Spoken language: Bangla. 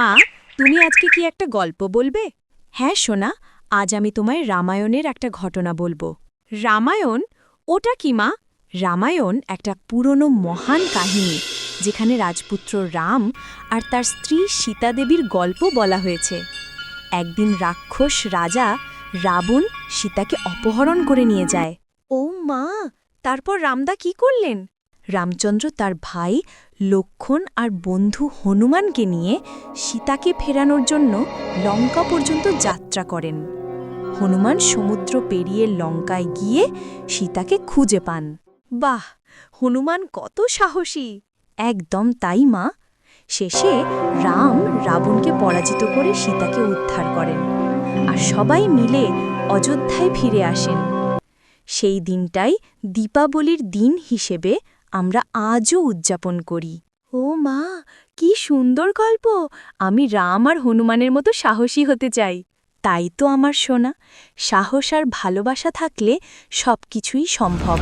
মা, তুমি আজকে কি একটা গল্প বলবে? হ্যাঁ সোনা, আজ আমি তোমায় রামায়ণের একটা ঘটনা বলব। রামায়ণ? ওটা কি মা? রামায়ণ একটা পুরনো মহান কাহিনী, যেখানে রাজপুত্র রাম আর তার স্ত্রী সীতা দেবীর গল্প বলা হয়েছে। একদিন রাক্ষস রাজা রাবণ সীতাকে অপহরণ করে নিয়ে যায়। ও মা, তারপর রামদা কি করলেন? রামচন্দ্র তার ভাই, লক্ষণ আর বন্ধু হনুমানকে নিয়ে সীতাকে ফেরানোর জন্য লঙ্কা পর্যন্ত যাত্রা করেন। হনুমান সমুদ্র পেরিয়ে লঙ্কায় গিয়ে সীতাকে খুঁজে পান। বাহ, হনুমান কত সাহসী! একদম তাই, মা। শেষে রাম রাবণকে পরাজিত করে সীতাকে উদ্ধার করেন আর সবাই মিলে অযোধ্যায় ফিরে আসেন। সেই দিনটাই দীপাবলির দিন হিসেবে আমরা আজও উদযাপন করি। ও মা, কি সুন্দর গল্প! আমি রাম আর হনুমানের মতো সাহসী হতে চাই। তাই তো আমার শোনা সাহস আর ভালোবাসা থাকলে সব কিছুই সম্ভব.